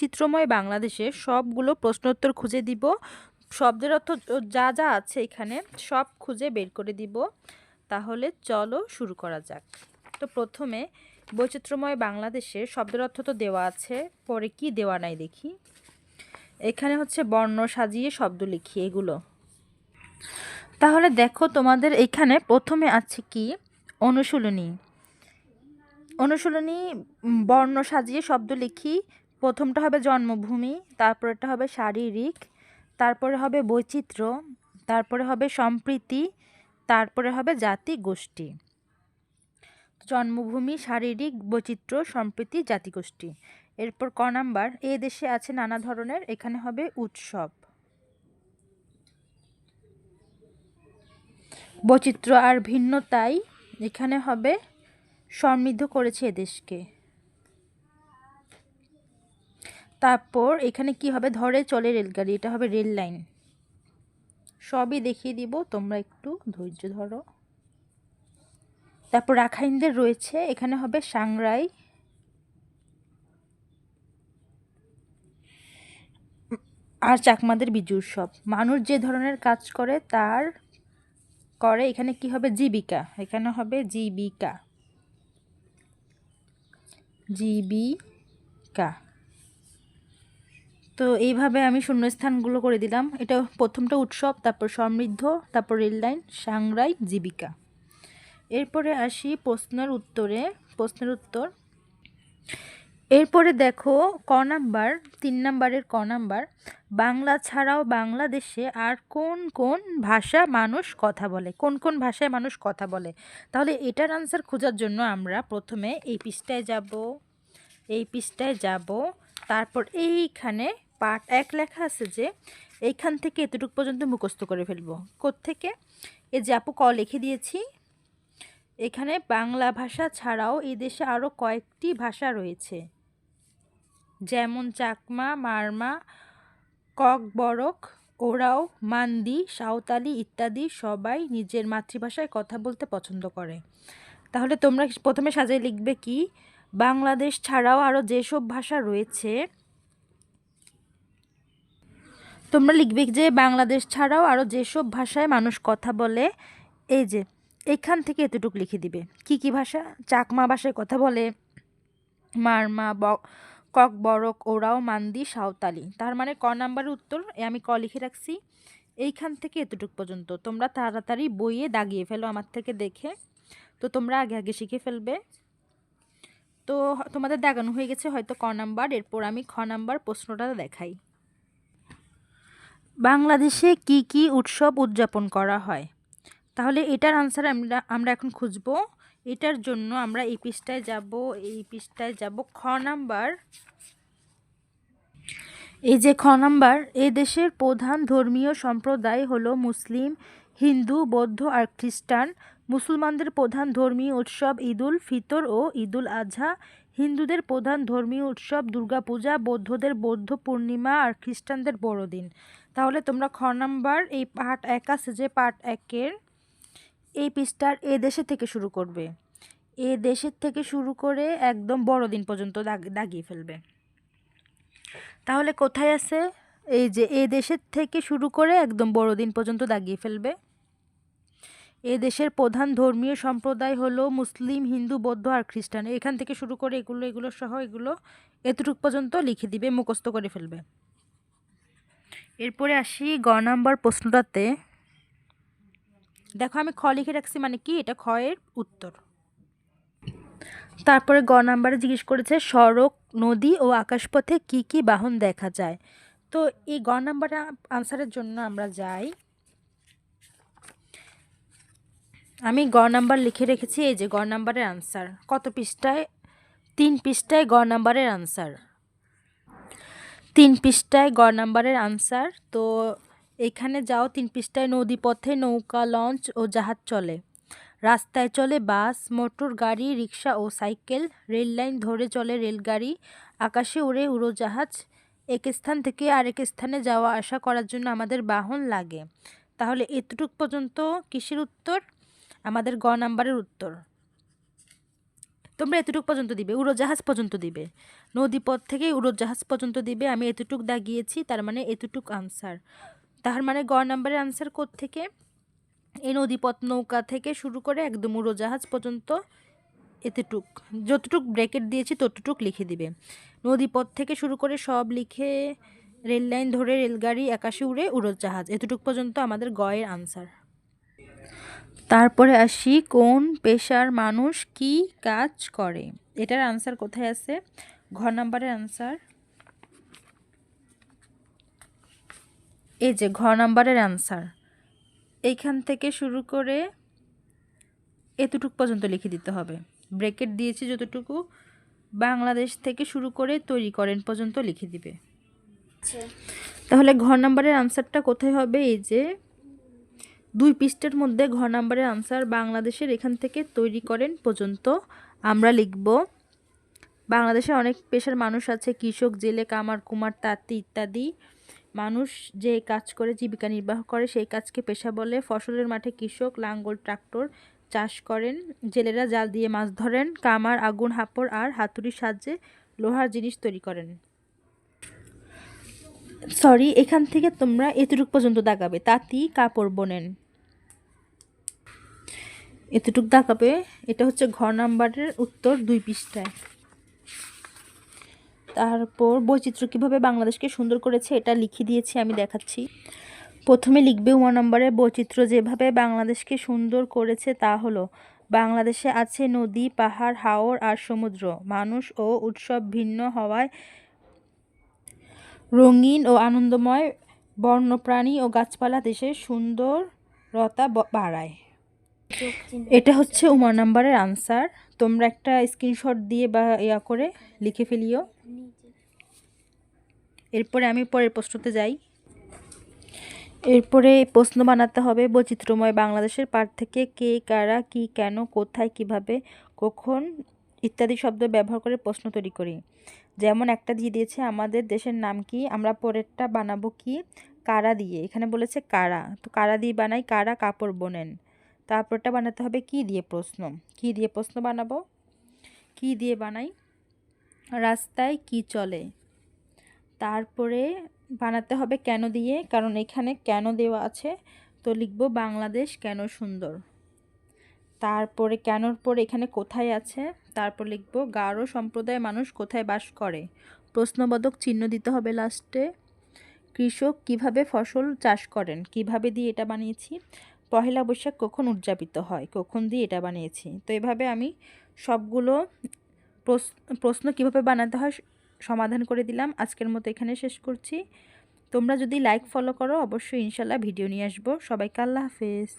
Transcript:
বৈচিত্র্যময় বাংলাদেশে সবগুলো প্রশ্নোত্তর খুঁজে দিব। শব্দের অর্থ যা যা আছে এখানে সব খুঁজে বের করে দিব। তাহলে চলো শুরু করা যাক। তো প্রথমে বৈচিত্র্যময় বাংলাদেশের শব্দের অর্থ তো দেওয়া আছে, পরে কি দেওয়া নাই দেখি। এখানে হচ্ছে বর্ণ সাজিয়ে শব্দ লিখি এগুলো। তাহলে দেখো তোমাদের এখানে প্রথমে আছে কি? অনুশীলনী। অনুশীলনী বর্ণ সাজিয়ে শব্দ লিখি। প্রথমটা হবে জন্মভূমি তারপরেটা হবে শারীরিক, তারপরে হবে বৈচিত্র্য, তারপরে হবে সম্প্রীতি, তারপরে হবে জাতি গোষ্ঠী। জন্মভূমি, শারীরিক বৈচিত্র্য, সম্প্রীতি জাতিগোষ্ঠী এরপর ক নাম্বার, এ দেশে আছে নানা ধরনের, এখানে হবে উৎসব। বৈচিত্র্য আর ভিন্নতাই এখানে হবে সমৃদ্ধ করেছে এদেশকে তারপর এখানে কি হবে? ধরে চলে রেলগাড়ি, এটা হবে রেল লাইন। সবই দেখিয়ে দিব, তোমরা একটু ধৈর্য ধরো। তারপর রাখাইনদের রয়েছে, এখানে হবে সাংরাই। আর চাকমাদের বিজু উৎসব মানুষ যে ধরনের কাজ করে, তার করে, এখানে কি হবে? জীবিকা। এখানে হবে জীবিকা। জীবিকা। তো এইভাবে আমি শূন্যস্থানগুলো করে দিলাম। এটা প্রথমটা উৎসব, তারপর সমৃদ্ধ, তারপর রেললাইন সাংরাই, জীবিকা। এরপরে আসি প্রশ্নের উত্তরে, প্রশ্নের উত্তর। এরপরে দেখো, ক নাম্বার, তিন নাম্বারের ক নাম্বার, বাংলা ছাড়াও বাংলাদেশে আর কোন কোন ভাষা মানুষ কথা বলে? কোন কোন ভাষায় মানুষ কথা বলে? তাহলে এটার আনসার খোঁজার জন্য আমরা প্রথমে এই পৃষ্ঠায় যাব, এই পৃষ্ঠায় যাব, তারপর এইখানে পার্ট এক লেখা আছে যে, এইখান থেকে এতটুকু পর্যন্ত মুখস্থ করে ফেলব। কোত্থেকে? এই যে আপু ক লিখে দিয়েছি। এখানে বাংলা ভাষা ছাড়াও এই দেশে আরও কয়েকটি ভাষা রয়েছে। যেমন চাকমা, মারমা, কক বরক ওরাও, মান্দি, সাঁওতালি ইত্যাদি সবাই নিজের মাতৃভাষায় কথা বলতে পছন্দ করে। তাহলে তোমরা প্রথমে সাজায় লিখবে কি? বাংলাদেশ ছাড়াও আরও যেসব ভাষা রয়েছে তোমরা লিখবে যে বাংলাদেশ ছাড়াও আরও যেসব ভাষায় মানুষ কথা বলে, এই যে, এখান থেকে এতটুকু লিখে দিবে। কি কি ভাষা? চাকমা ভাষায় কথা বলে, মারমা, ব, কক বরক ওরাও, মান্দি, সাঁওতালি। তার মানে ক নাম্বারের উত্তর আমি ক লিখে রাখছি। এইখান থেকে এতটুকু পর্যন্ত। তোমরা তাড়াতাড়ি বইয়ে দাগিয়ে ফেলো আমার থেকে দেখে। তো তোমরা আগে আগে শিখে ফেলবে। তো তোমাদের দাগানো হয়ে গেছে হয়তো ক নাম্বার। এরপর আমি খ নাম্বার প্রশ্নটা দেখাই। বাংলাদেশে কি কি উৎসব উদযাপন করা হয়? তাহলে এটার আনসার আমরা আমরা এখন খুঁজব। এটার জন্য আমরা এই পৃষ্ঠায় যাব, এই পৃষ্ঠায় যাব খ নাম্বার। এই যে খ নাম্বার, এ দেশের প্রধান ধর্মীয় সম্প্রদায় হলো মুসলিম, হিন্দু, বৌদ্ধ আর খ্রিস্টান। মুসলমানদের প্রধান ধর্মীয় উৎসব ঈদুল ফিতর ও ঈদুল আজহা হিন্দুদের প্রধান ধর্মীয় উৎসব দুর্গাপূজা, বৌদ্ধদের বৌদ্ধ পূর্ণিমা আর খ্রিস্টানদের বড়দিন। তাহলে তোমরা খ নাম্বার এই পার্ট এক আছে যে পার্ট একের এই পৃষ্ঠার এ দেশে থেকে শুরু করবে। এ দেশের থেকে শুরু করে একদম বড়দিন পর্যন্ত দাগ, দাগিয়ে ফেলবে। তাহলে কোথায় আছে? এই যে এ দেশের থেকে শুরু করে একদম বড়দিন পর্যন্ত দাগিয়ে ফেলবে। এ দেশের প্রধান ধর্মীয় সম্প্রদায় হলো মুসলিম, হিন্দু, বৌদ্ধ আর খ্রিস্টান। এখান থেকে শুরু করে এগুলো এগুলো সহ এগুলো এতটুক পর্যন্ত লিখে দিবে, মুখস্থ করে ফেলবে। এরপরে আসি গ নাম্বার প্রশ্নটাতে। দেখো আমি খ লিখে রাখছি মানে কি? এটা খ এর উত্তর। তারপরে গ নাম্বারে জিজ্ঞেস করেছে সড়ক নদী ও আকাশপথে কি কি বাহন দেখা যায়? তো এই গ নাম্বারে আনসারের জন্য আমরা যাই। আমি গ নাম্বার লিখে রেখেছি এই যে গ নাম্বারের আনসার। কত পৃষ্ঠায়? তিন পৃষ্ঠায় গ নাম্বারের আনসার। তিন পৃষ্ঠায় গ নাম্বারের আনসার তো এখানে যাও তিন পৃষ্ঠায়, নদীপথে নৌকা লঞ্চ ও জাহাজ চলে। রাস্তায় চলে বাস, মোটর, গাড়ি, রিক্সা ও সাইকেল, রেল লাইন ধরে চলে রেলগাড়ি, আকাশে উড়ে উড়োজাহাজ, এক স্থান থেকে আরেক স্থানে যাওয়া আসা করার জন্য আমাদের বাহন লাগে। তাহলে এতটুক পর্যন্ত কিসের উত্তর? আমাদের গ নাম্বারের উত্তর। তোমরা এতটুকু পর্যন্ত দিবে, উড়োজাহাজ পর্যন্ত দিবে। নদীপথ থেকে উড়োজাহাজ পর্যন্ত দিবে, আমি এতটুক দাগিয়েছি, তার মানে এতটুক আনসার তার মানে গ নাম্বারের আনসার থেকে এই নদীপথ নৌকা থেকে শুরু করে একদম উড়োজাহাজ পর্যন্ত এতটুক। যতটুক ব্র্যাকেট দিয়েছি, ততটুক লিখে দিবে। নদীপথ থেকে শুরু করে সব লিখে রেল লাইন ধরে রেলগাড়ি আকাশে উড়ে উড়োজাহাজ। এতটুক পর্যন্ত আমাদের গয়ের আনসার তারপরে আসি কোন পেশার মানুষ কি কাজ করে? এটার আনসার কোথায় আছে? ঘ নাম্বারের আনসার এই যে ঘ নাম্বারের আনসার এইখান থেকে শুরু করে এতটুক পর্যন্ত লিখে দিতে হবে। ব্রেকেট দিয়েছি যতটুকু বাংলাদেশ থেকে শুরু করে তৈরি করেন পর্যন্ত লিখে দিবে। আচ্ছা। তাহলে ঘ নাম্বারের আনসারটা কোথায় হবে? এই যে দুই পৃষ্ঠের মধ্যে ঘ নাম্বারের আনসার বাংলাদেশের এখান থেকে তৈরি করেন পর্যন্ত। আমরা লিখব, বাংলাদেশে অনেক পেশার মানুষ আছে, কৃষক, জেলে কামার, কুমার, তাঁতি ইত্যাদি। মানুষ যে কাজ করে, জীবিকা নির্বাহ করে, সেই কাজকে পেশা বলে। ফসলের মাঠে কৃষক, লাঙ্গল, ট্রাক্টর চাষ করেন। জেলেরা জাল দিয়ে মাছ ধরেন, কামার, আগুন, হাপড় আর হাতুড়ির সাহায্যে লোহার জিনিস তৈরি করেন। সরি, এখান থেকে তোমরা এতটুক পর্যন্ত দাগাবে। তাঁতি কাপড় বোনেন। এতটুক দাগাবে, এটা হচ্ছে ঘর নাম্বারের উত্তর দুই পৃষ্ঠায়। তারপর বৈচিত্র্য কীভাবে বাংলাদেশকে সুন্দর করেছে, এটা লিখে দিয়েছি, আমি দেখাচ্ছি। প্রথমে লিখবে ওয়ান নম্বরে, বৈচিত্র্য যেভাবে বাংলাদেশকে সুন্দর করেছে তা হলো, বাংলাদেশে আছে নদী, পাহাড়, হাওর আর সমুদ্র। মানুষ ও উৎসব ভিন্ন হওয়ায় রঙিন ও আনন্দময় বন্যপ্রাণী ও গাছপালা দেশের সুন্দরতা বাড়ায়। এটা হচ্ছে উমা নাম্বারের আনসার। তোমরা একটা স্ক্রিনশট দিয়ে বা ইয়া করে লিখে ফেলিও। এরপরে আমি পরের প্রশ্নতে যাই। এরপরে প্রশ্ন বানাতে হবে, বৈচিত্র্যময় বাংলাদেশের পার থেকে কে, কারা, কি, কেন, কোথায়, কীভাবে, কখন ইত্যাদি শব্দ ব্যবহার করে প্রশ্ন তৈরি করি। যেমন একটা দিয়ে দিয়েছে আমাদের দেশের নাম কি? আমরা পরেরটা বানাবো কি? কারা দিয়ে। এখানে বলেছে কারা। তো কারা দিয়ে বানাই? কারা কাপড় বোনেন। তারপরটা বানাতে হবে কি দিয়ে প্রশ্ন। কি দিয়ে প্রশ্ন বানাবো? কি দিয়ে বানাই? রাস্তায় কি চলে? তারপরে বানাতে হবে কেন দিয়ে? কারণ এখানে কেন দেওয়া আছে? তো লিখব বাংলাদেশ কেন সুন্দর? তারপরে কেনর পরে এখানে কোথায় আছে? তারপর লিখব, গারো সম্প্রদায়ের মানুষ কোথায় বাস করে? প্রশ্নবোধক চিহ্ন দিতে হবে লাস্টে। কৃষক কীভাবে ফসল চাষ করেন? কীভাবে দিয়ে এটা বানিয়েছি? পহেলা বৈশাখ কখন উদযাপিত হয়? কখন দিয়ে এটা বানিয়েছি? তো এভাবে আমি সবগুলো প্রশ্ন কীভাবে বানাতে হয় সমাধান করে দিলাম। আজকের মতো এখানে শেষ করছি। তোমরা যদি লাইক ফলো করো, অবশ্যই ইনশাল্লাহ ভিডিও নিয়ে আসব। সবাইকে আল্লাহ হাফেজ।